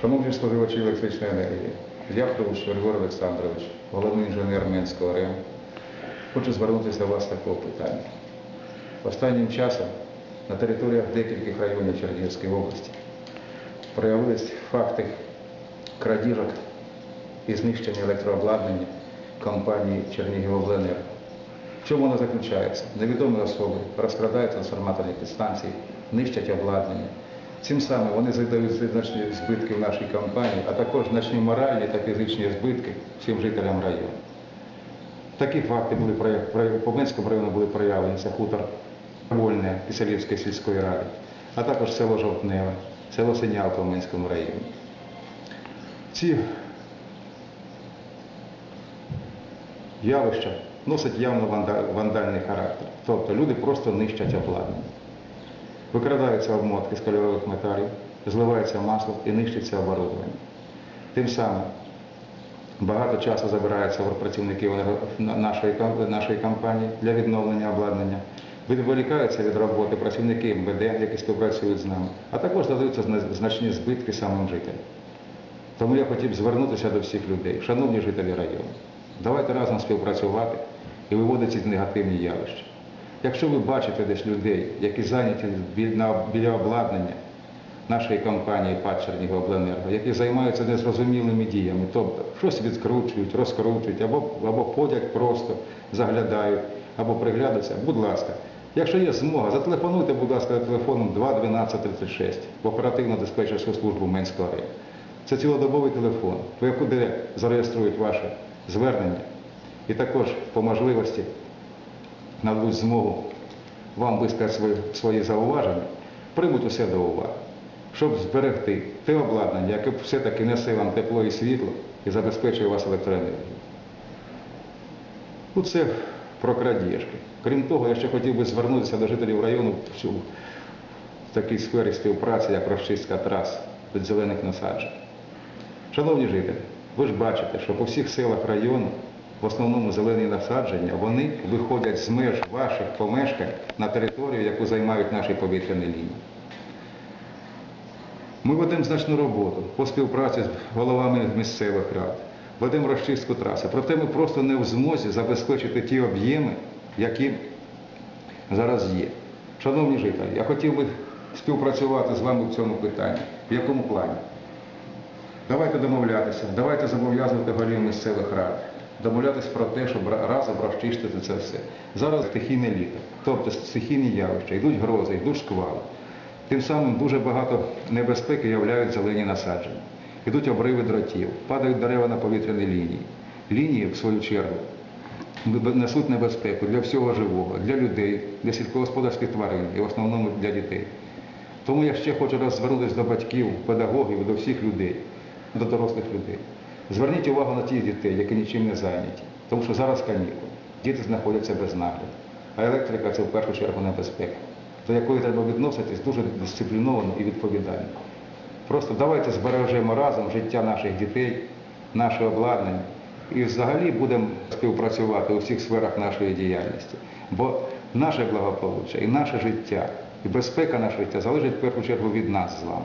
Шановні споживачі електричної енергії, я Хрущ Григорій Олександрович, головний інженер Менського РЕМ. Хочу звернутися до вас такого питання. Останнім часом на територіях декількох районів Чернігівської області проявились факти крадіжок і знищення електрообладнання компанії Чернігівобленерго. В чому воно заключається? Невідомі особи розкрадають трансформаторні підстанції, нищать обладнання. Цим самим вони завдають значні збитки в нашій компанії, а також значні моральні та фізичні збитки всім жителям району. Такі факти були по Минському району були проявлені, це хутор Вольне Киселівської сільської ради, а також село Жовтневе, село Синявка в Минському районі. Ці явища носять явно вандальний характер. Тобто люди просто нищать обладнання. Викрадаються обмотки з кольорових металів, зливається масло і нищиться оборудовання. Тим самим багато часу забирається працівників нашої, нашої компанії для відновлення обладнання. Відволікаються від роботи працівники МВД, які співпрацюють з нами, а також додаються значні збитки самим жителям. Тому я хотів звернутися до всіх людей, шановні жителі району, давайте разом співпрацювати і виводити ці негативні явища. Якщо ви бачите десь людей, які зайняті біля обладнання нашої компанії ПАД Чернігівобленерго, які займаються незрозумілими діями, тобто щось відкручують, розкручують, або, або ходять просто, заглядають, або приглядаються, будь ласка, якщо є змога, зателефонуйте, будь ласка, телефоном 21236 в оперативно-диспетчерську службу Менського району. Це цілодобовий телефон, де зареєструють ваше звернення і також по можливості нададуть змогу вам висказати свої, свої зауваження, приймуть усе до уваги, щоб зберегти те обладнання, яке все-таки несе вам тепло і світло і забезпечує вас електроенергією. Ну, це про крадіжки. Крім того, я ще хотів би звернутися до жителів району в в такій сфері співпраці, як розчистка трас від зелених насаджень. Шановні жителі, ви ж бачите, що по всіх селах району в основному зелені насадження, вони виходять з меж ваших помешкань на територію, яку займають наші повітряні лінії. Ми ведемо значну роботу по співпраці з головами місцевих рад, ведемо розчистку траси. Проте ми просто не в змозі забезпечити ті об'єми, які зараз є. Шановні жителі, я хотів би співпрацювати з вами в цьому питанні. В якому плані? Давайте домовлятися, давайте зобов'язувати голів місцевих рад, домовлятися про те, щоб ра- разом розчистити це все. Зараз стихійне літо, тобто стихійні явища, йдуть грози, йдуть шквали. Тим самим дуже багато небезпеки являють зелені насадження. Йдуть обриви дротів, падають дерева на повітряні лінії. Лінії, в свою чергу, несуть небезпеку для всього живого, для людей, для сільськогосподарських тварин і в основному для дітей. Тому я ще хочу раз звернутися до батьків, педагогів, до всіх людей, до дорослих людей. Зверніть увагу на тих дітей, які нічим не зайняті, тому що зараз канікули, діти знаходяться без нагляду. А електрика це в першу чергу небезпека, до якої треба відноситись дуже дисципліновано і відповідально. Просто давайте збережемо разом життя наших дітей, наше обладнання і взагалі будемо співпрацювати у всіх сферах нашої діяльності. Бо наше благополуччя і наше життя, і безпека нашого життя залежить в першу чергу від нас з вами.